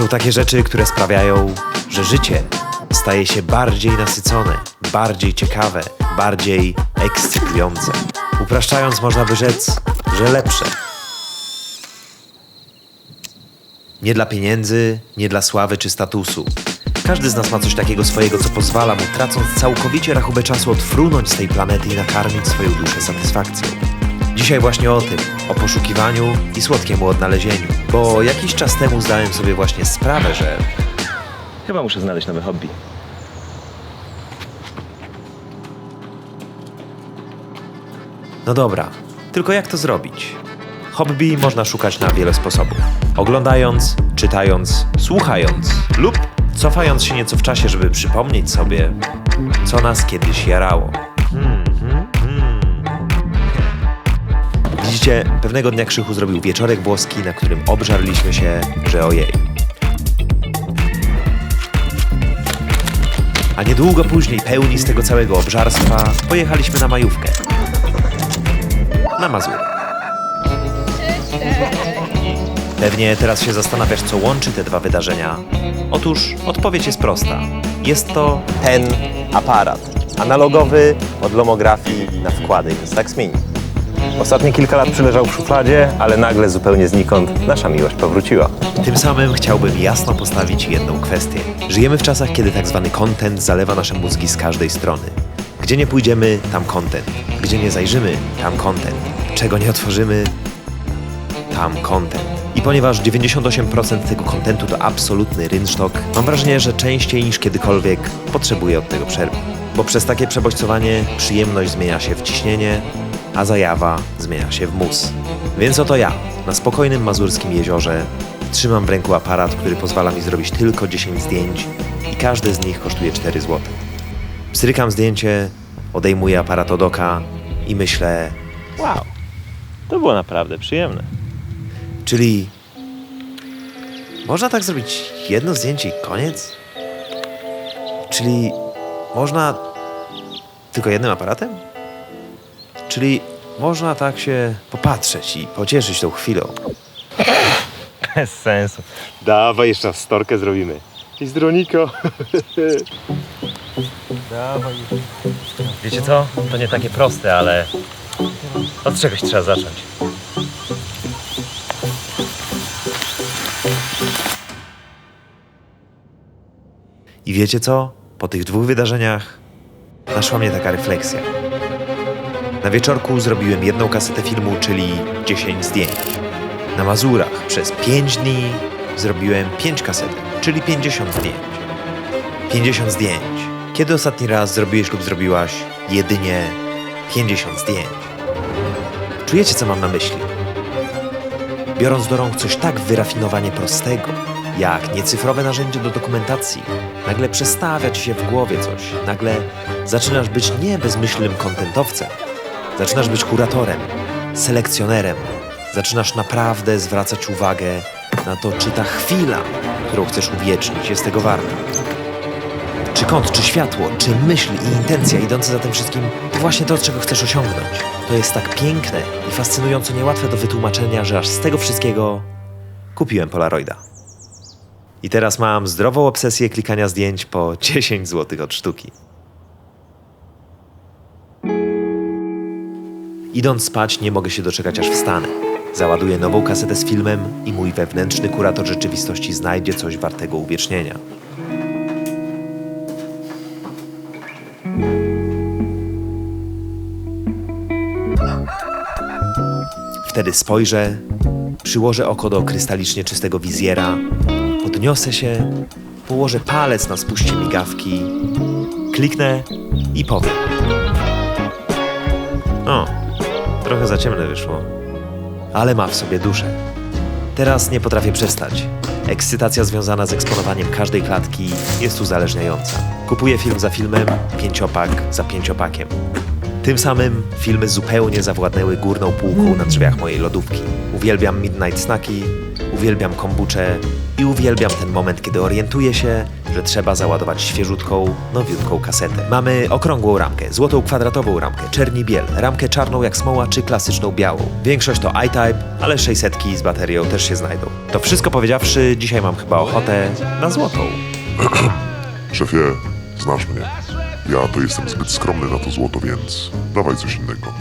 Są takie rzeczy, które sprawiają, że życie staje się bardziej nasycone, bardziej ciekawe, bardziej ekscytujące. Upraszczając, można by rzec, że lepsze. Nie dla pieniędzy, nie dla sławy czy statusu. Każdy z nas ma coś takiego swojego, co pozwala mu, tracąc całkowicie rachubę czasu, odfrunąć z tej planety i nakarmić swoją duszę satysfakcją. Dzisiaj właśnie o tym, o poszukiwaniu i słodkiemu odnalezieniu. Bo jakiś czas temu zdałem sobie właśnie sprawę, że Chyba muszę znaleźć nowe hobby. No dobra, tylko jak to zrobić? Hobby można szukać na wiele sposobów. Oglądając, czytając, słuchając lub cofając się nieco w czasie, żeby przypomnieć sobie, co nas kiedyś jarało. Pewnego dnia Krzychu zrobił wieczorek włoski, na którym obżarliśmy się, że ojej. A niedługo później, pełni z tego całego obżarstwa, pojechaliśmy na majówkę. Na Mazury. Pewnie teraz się zastanawiasz, co łączy te dwa wydarzenia. Otóż odpowiedź jest prosta. Jest to ten aparat analogowy od lomografii na wkłady Instax Mini. Ostatnie kilka lat przyleżał w szufladzie, ale nagle zupełnie znikąd nasza miłość powróciła. Tym samym chciałbym jasno postawić jedną kwestię. Żyjemy w czasach, kiedy tak zwany content zalewa nasze mózgi z każdej strony. Gdzie nie pójdziemy, tam content. Gdzie nie zajrzymy, tam content. Czego nie otworzymy, tam content. I ponieważ 98% tego kontentu to absolutny rynsztok, mam wrażenie, że częściej niż kiedykolwiek potrzebuję od tego przerwy. Bo przez takie przebodźcowanie przyjemność zmienia się w ciśnienie, a zajawa zmienia się w mus. Więc oto ja, na spokojnym mazurskim jeziorze, trzymam w ręku aparat, który pozwala mi zrobić tylko 10 zdjęć i każde z nich kosztuje 4 zł. Pstrykam zdjęcie, odejmuję aparat od oka i myślę, Wow, to było naprawdę przyjemne. Czyli można tak zrobić jedno zdjęcie i koniec? Czyli można tylko jednym aparatem? Czyli można tak się popatrzeć i pocieszyć tą chwilą. Bez sensu. Dawaj, jeszcze raz storkę zrobimy. I z Droniko. Dawaj. Wiecie co? To nie takie proste, ale od czegoś trzeba zacząć. I wiecie co? Po tych dwóch wydarzeniach naszła mnie taka refleksja. Na wieczorku zrobiłem jedną kasetę filmu, czyli 10 zdjęć. Na Mazurach przez 5 dni zrobiłem 5 kasetek, czyli 50 zdjęć. 50 zdjęć. Kiedy ostatni raz zrobiłeś lub zrobiłaś jedynie 50 zdjęć? Czujecie, co mam na myśli? Biorąc do rąk coś tak wyrafinowanie prostego, jak niecyfrowe narzędzie do dokumentacji, nagle przestawia ci się w głowie coś. Nagle zaczynasz być nie bezmyślnym kontentowcem. Zaczynasz być kuratorem, selekcjonerem. Zaczynasz naprawdę zwracać uwagę na to, czy ta chwila, którą chcesz uwiecznić, jest tego warta. Czy kąt, czy światło, czy myśl i intencja idące za tym wszystkim to właśnie to, czego chcesz osiągnąć. To jest tak piękne i fascynująco niełatwe do wytłumaczenia, że aż z tego wszystkiego kupiłem Polaroida. I teraz mam zdrową obsesję klikania zdjęć po 10 zł od sztuki. Idąc spać, nie mogę się doczekać, aż wstanę. Załaduję nową kasetę z filmem i mój wewnętrzny kurator rzeczywistości znajdzie coś wartego uwiecznienia. Wtedy spojrzę, przyłożę oko do krystalicznie czystego wizjera, podniosę się, położę palec na spuście migawki, kliknę i powiem. O, trochę za ciemne wyszło, ale ma w sobie duszę. Teraz nie potrafię przestać. Ekscytacja związana z eksponowaniem każdej klatki jest uzależniająca. Kupuję film za filmem, pięciopak za pięciopakiem. Tym samym filmy zupełnie zawładnęły górną półką na drzwiach mojej lodówki. Uwielbiam Midnight Snacki, uwielbiam kombuczę i uwielbiam ten moment, kiedy orientuję się, że trzeba załadować świeżutką, nowiutką kasetę. Mamy okrągłą ramkę, złotą kwadratową ramkę, czerni biel, ramkę czarną jak smoła czy klasyczną białą. Większość to iType, ale 600 z baterią też się znajdą. To wszystko powiedziawszy, dzisiaj mam chyba ochotę na złotą. Szefie, znasz mnie. Ja to jestem zbyt skromny na to złoto, więc dawaj coś innego.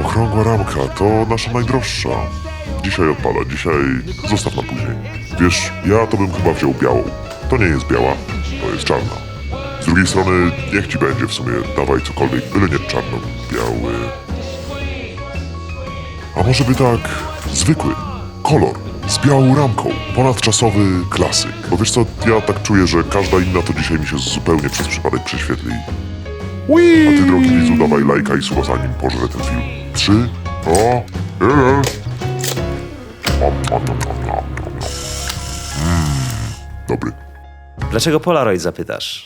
Okrągła ramka to nasza najdroższa. Dzisiaj odpada, dzisiaj zostaw na później. Wiesz, ja to bym chyba wziął białą. To nie jest biała, to jest czarna. Z drugiej strony, niech ci będzie w sumie, dawaj cokolwiek, byle nie czarno-biały. A może by tak zwykły, kolor, z białą ramką, ponadczasowy klasyk. Bo wiesz co, ja tak czuję, że każda inna to dzisiaj mi się zupełnie przez przypadek prześwietli. A ty, drogi widzu, dawaj lajka i suba zanim pożrę ten film. Trzy, o, jeden. Om, om, om, om, om, dobry. Dlaczego Polaroid zapytasz?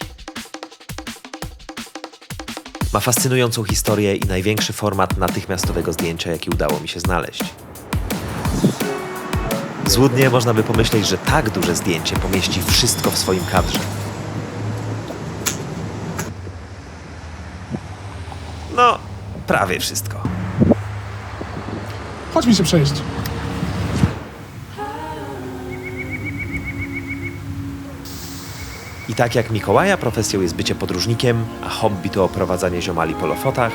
Ma fascynującą historię i największy format natychmiastowego zdjęcia, jaki udało mi się znaleźć. Złudnie można by pomyśleć, że tak duże zdjęcie pomieści wszystko w swoim kadrze. No, prawie wszystko. Chodź mi się przejść. I tak jak Mikołaja profesją jest bycie podróżnikiem, a hobby to oprowadzanie ziomali po lofotach,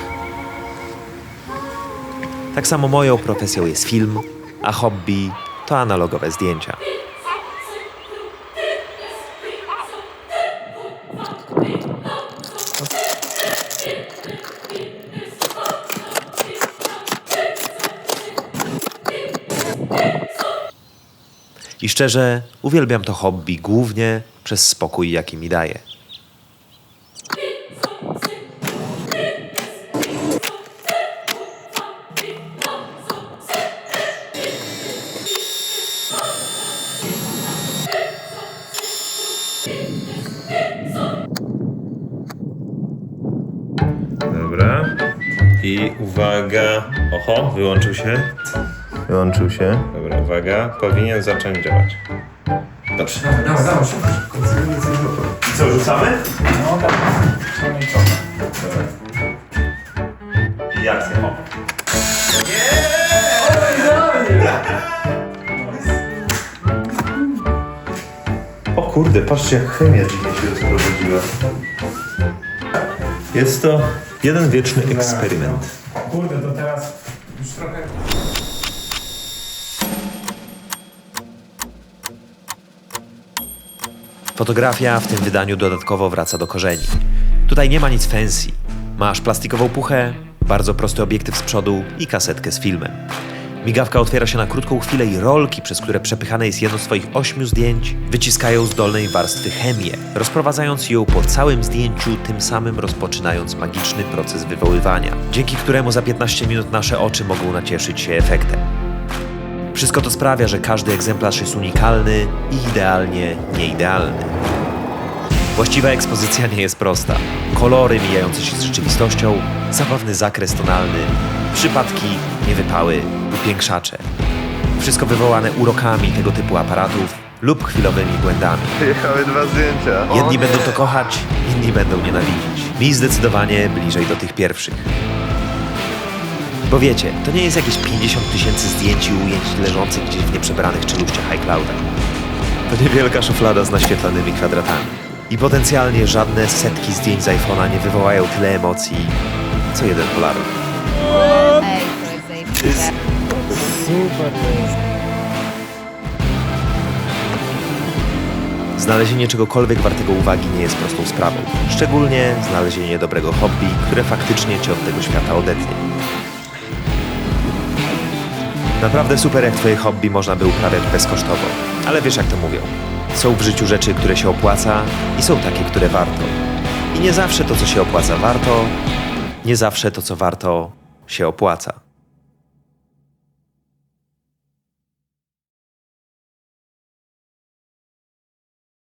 tak samo moją profesją jest film, a hobby to analogowe zdjęcia. I szczerze, uwielbiam to hobby głównie przez spokój, jaki mi daje. Dobra. I uwaga. Oho, wyłączył się. Wyłączył się. Dobra, uwaga. Powinien zacząć działać. Dobrze. Dawaj, dawaj, szybko. Co, rzucamy? No tak. Przynajmniej trochę. I akcja. O. O kurde, patrzcie jak chemia dziwnie się rozprowadziła. Jest to jeden wieczny eksperyment. Kurde, to Fotografia w tym wydaniu dodatkowo wraca do korzeni. Tutaj nie ma nic fancy. Masz plastikową puchę, bardzo prosty obiektyw z przodu i kasetkę z filmem. Migawka otwiera się na krótką chwilę i rolki, przez które przepychane jest jedno z Twoich ośmiu zdjęć, wyciskają z dolnej warstwy chemię, rozprowadzając ją po całym zdjęciu, tym samym rozpoczynając magiczny proces wywoływania, dzięki któremu za 15 minut nasze oczy mogą nacieszyć się efektem. Wszystko to sprawia, że każdy egzemplarz jest unikalny i idealnie nieidealny. Właściwa ekspozycja nie jest prosta. Kolory mijające się z rzeczywistością, zabawny zakres tonalny, przypadki, niewypały, upiększacze. Wszystko wywołane urokami tego typu aparatów lub chwilowymi błędami. Jechały dwa zdjęcia. Jedni będą to kochać, inni będą nienawidzić. Mi zdecydowanie bliżej do tych pierwszych. Bo wiecie, to nie jest jakieś 50 tysięcy zdjęć i ujęć leżących gdzieś w nieprzebranych czeluściach iClouda. To niewielka szuflada z naświetlanymi kwadratami. I potencjalnie żadne setki zdjęć z iPhone'a nie wywołają tyle emocji, co jeden Polaroid. Ej, to jest zajebiste. Znalezienie czegokolwiek wartego uwagi nie jest prostą sprawą. Szczególnie znalezienie dobrego hobby, które faktycznie cię od tego świata odetnie. Naprawdę super jak twoje hobby można by uprawiać bezkosztowo. Ale wiesz jak to mówią. Są w życiu rzeczy, które się opłaca i są takie, które warto. I nie zawsze to, co się opłaca, warto. Nie zawsze to, co warto, się opłaca.